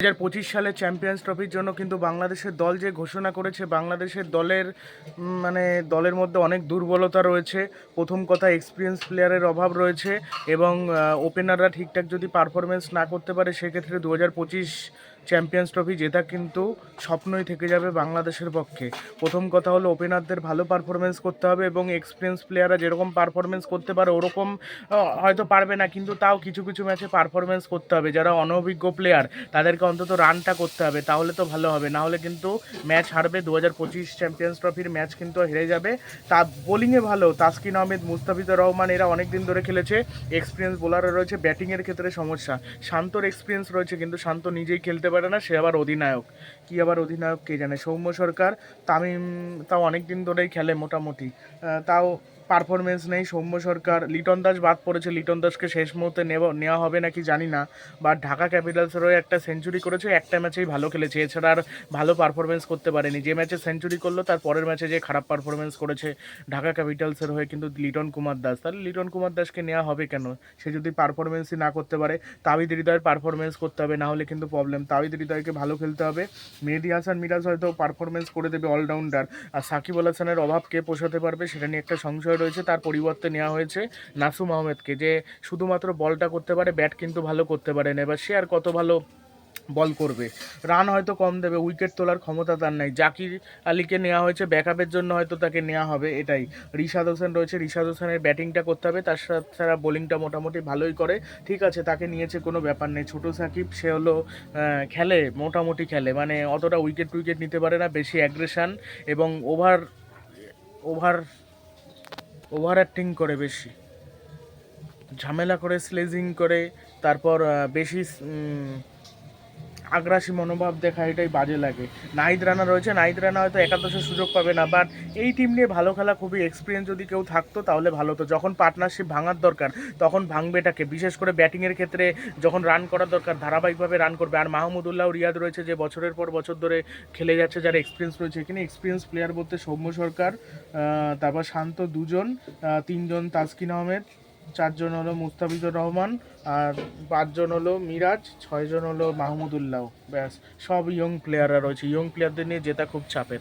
দু হাজার পঁচিশ সালে চ্যাম্পিয়ন্স ট্রফির জন্য কিন্তু বাংলাদেশের দল যে ঘোষণা করেছে, বাংলাদেশের দলের মানে দলের মধ্যে অনেক দুর্বলতা রয়েছে। প্রথম কথা এক্সপিরিয়েন্স প্লেয়ারের অভাব রয়েছে এবং ওপেনাররা ঠিকঠাক যদি পারফরমেন্স না করতে পারে, সেক্ষেত্রে দু হাজার পঁচিশ চ্যাম্পিয়ন্স ট্রফি জেতা কিন্তু স্বপ্নই থেকে যাবে বাংলাদেশের পক্ষে। প্রথম কথা হলো ওপেনারদের ভালো পারফরমেন্স করতে হবে এবং এক্সপিরিয়েন্স প্লেয়াররা যেরকম পারফরমেন্স করতে পারে, ওরকম হয়তো পারবে না, কিন্তু তাও কিছু কিছু ম্যাচে পারফরমেন্স করতে হবে। যারা অনভিজ্ঞ প্লেয়ার তাদেরকে অন্তত রানটা করতে হবে, তাহলে তো ভালো হবে। না হলে কিন্তু ম্যাচ হারবে দু হাজার পঁচিশ চ্যাম্পিয়ন্স ট্রফির ম্যাচ কিন্তু হেরে যাবে। তা বোলিংয়ে ভালো, তাসকিন আহমেদ, মুস্তাফিজুর রহমান, এরা অনেক দিন ধরে খেলেছে। এক্সপিরিয়েন্স বোলারও রয়েছে ব্যাটিংয়ের ক্ষেত্রে সমস্যা। শান্তর এক্সপিরিয়েন্স রয়েছে, কিন্তু শান্ত নিজেই খেলতে পারে। না সে আবার অধিনায়ক। কি আবার অধিনায়ক কে জানে? সৌম্য সরকার, তামিম তাও অনেক দিন ধরেই খেলে মোটামুটি। তাও পারফরমেন্স নেই, সৌম্য সরকার, লিটন দাস বাদ পড়েছে, লিটন দাসকে শেষ মুহূর্তে নেওয়া হবে নাকি জানি না বা ঢাকা ক্যাপিটালসের হয়ে একটা সেঞ্চুরি করেছে, একটা ম্যাচেই ভালো খেলেছে, এছাড়া আর ভালো পারফরমেন্স করতে পারেনি, যে ম্যাচে সেঞ্চুরি করল, তার পরের ম্যাচে যে খারাপ পারফরমেন্স করেছে, ঢাকা ক্যাপিটালসের হয়ে কিন্তু লিটন কুমার দাস, তাহলে লিটন কুমার দাসকে নেওয়া হবে কেন? সে যদি পারফরমেন্সই না করতে পারে, তাবিদ হৃদয়ের পারফরমেন্স করতে হবে, না হলে কিন্তু প্রবলেম তাবিদ হৃদয়কে ভালো খেলতে হবে, মেহেদি হাসান মিরাজ হয়তো পারফরমেন্স করে দেবে অলরাউন্ডার আর সাকিব আল হাসানের অভাব কে পোষাতে পারবে, সেটা নিয়ে একটা সংশয় রয়েছে, তার পরিবর্তে নেওয়া হয়েছে নাসুম আহমেদকে, যে শুধুমাত্র বলটা করতে পারে, ব্যাট কিন্তু ভালো করতে পারে না। এবার সে আর কত ভালো বল করবে? রান হয়তো কম দেবে, উইকেট তোলার ক্ষমতা তার নাই। জাকির আলীকে নেওয়া হয়েছে ব্যাকআপের জন্য হয়তো তাকে নেওয়া হবে, এটাই। রিশাদ হোসেন রয়েছে, রিশাদ হোসেনের ব্যাটিংটা করতে হবে, তার সাথে ছাড়া বোলিংটা মোটামুটি ভালোই করে। ঠিক আছে, তাকে নিয়েছে কোনো ব্যাপার নেই। ছোটো সাকিব, সে হলো খেলে, মোটামুটি খেলে। মানে অতটা উইকেট টুইকেট নিতে পারে না, বেশি অ্যাগ্রেশন এবং ওভার ওভার ওভার অ্যাক্টিং করে বেশি। ঝামেলা করে স্লেজিং করে তারপর বেশি আগ্রাসী মনোভাব দেখা এটাই বাজে লাগে। নাহিদ রানা রয়েছে, নাহিদ রানা হয়তো একাদশের সুযোগ পাবে না বাট এই টিম নিয়ে ভালো খেলা খুবই এক্সপিরিয়েন্স যদি কেউ থাকতো তাহলে ভালো হতো। যখন পার্টনারশিপ ভাঙার দরকার, তখন ভাঙবে এটাকে। বিশেষ করে ব্যাটিংয়ের ক্ষেত্রে যখন রান করার দরকার, ধারাবাহিকভাবে রান করবে। আর মাহমুদুল্লাহ রিয়াদ রয়েছে যে বছরের পর বছর ধরে খেলে যাচ্ছে, যারা এক্সপিরিয়েন্স রয়েছে এখানে। এক্সপিরিয়েন্স প্লেয়ার বলতে সৌম্য সরকার তারপর শান্ত দুজন তিনজন তাসকিন আহমেদ চারজন হলো মুস্তাফিজুর রহমান আর পাঁচজন হলো মিরাজ, ছয়জন হলো মাহমুদুল্লাহ। ব্যাস, সব ইয়ং প্লেয়াররা রয়েছে। ইয়ং প্লেয়ারদের নিয়ে জেতা খুব চাপের।